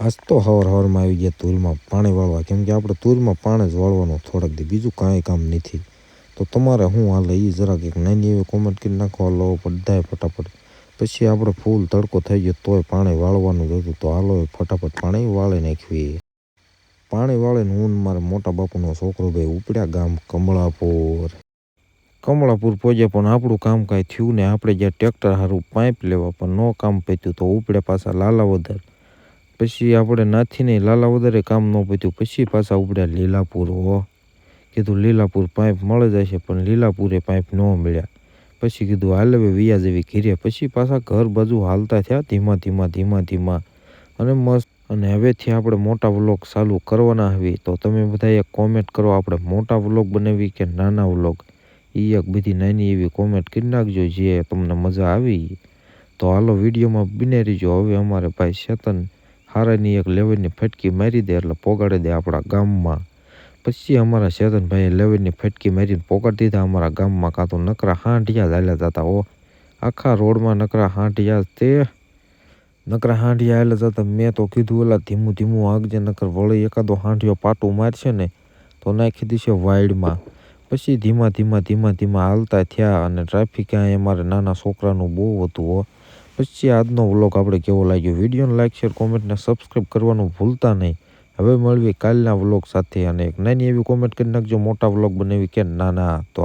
આજ તો હવાર હવારમાં આવી ગયા તુરમાં પાણી વાળવા. કેમ કે આપણે તુરમાં પાણી જ વાળવાનું થોડાક દી. બીજું કાંઈ કામ નથી. તો તમારે હું હાલે એ જરાક એક નાની એવી કોમેન્ટ કરી નાખવા લો બધાએ ફટાફટ. પછી આપણે ફૂલ તડકો થઈ ગયો તોય પાણી વાળવાનું જ તો હાલો ફટાફટ પાણી વાળી નાખવી પાણી વાળીને હું મારા મોટા બાપુનો છોકરો ભાઈ ઉપડ્યા ગામ કમળાપુર. કમળાપુર પહોંચ્યા પણ આપણું કામ કાંઈ થયું ને. આપણે જ્યાં ટ્રેક્ટર સારું પાઇપ લેવા પણ ન કામ પત્યું તો ઉપડ્યા પાછા લાલાવદર. પછી આપણે નાથીને લાલા વધારે કામ ન પત્યું. પછી પાછા ઉપડ્યા લીલાપુર, હો. કીધું લીલાપુર પાઇપ મળી જાય છે પણ લીલાપુરે પાઇપ ન મળ્યા. પછી કીધું હાલ હવે વિયા જેવી ઘીરે. પછી પાછા ઘર બાજુ હાલતા થયા, ધીમા ધીમા ધીમા ધીમા. અને મસ્ત. અને હવેથી આપણે મોટા વ્લોગ ચાલુ કરવાના આવી તો તમે બધા એક કોમેન્ટ કરો, આપણે મોટા વ્લોગ બનાવી કે નાના વ્લોગ? એ એક બધી નાની એવી કોમેન્ટ કરી નાખજો, જે તમને મજા આવી. તો હાલો વિડીયોમાં બિને રહીજો. હવે અમારે ભાઈ ચેતન હારાની એક લેવડની ફટકી મારી દે એટલે પોગાડી દે આપણા ગામમાં. પછી અમારા શેતનભાઈએ લેવડની ફટકી મારીને પોગાડી દીધા. અમારા ગામમાં કાં તો નકરા હાંઢિયા ચાલ્યા જતા ઓ આખા રોડમાં નકરા હાંઢિયા તે નકરા હાંઢિયા આવેલા જતા. મેં તો કીધું, ઓલા ધીમું ધીમું આગજે, નકર વળી એકાદો હાંઢિયો પાટું મારશે ને, તો નાખી દેશે વાઇડમાં પછી ધીમા ધીમા ધીમા ધીમા હાલતા થયા અને ટ્રાફિક અહીંયા અમારે નાના છોકરાનું બહુ હતું પછી આજનો વ્લોગ આપણે કેવો લાગ્યો? વિડીયોને લાઇક શેર કોમેન્ટને સબસ્ક્રાઈબ કરવાનું ભૂલતા નહીં. હવે મળવી કાલના વ્લોગ સાથે અને એક નાની એવી કોમેન્ટ કરી નાખજો, મોટા વ્લોગ બનાવી કે નાના. તો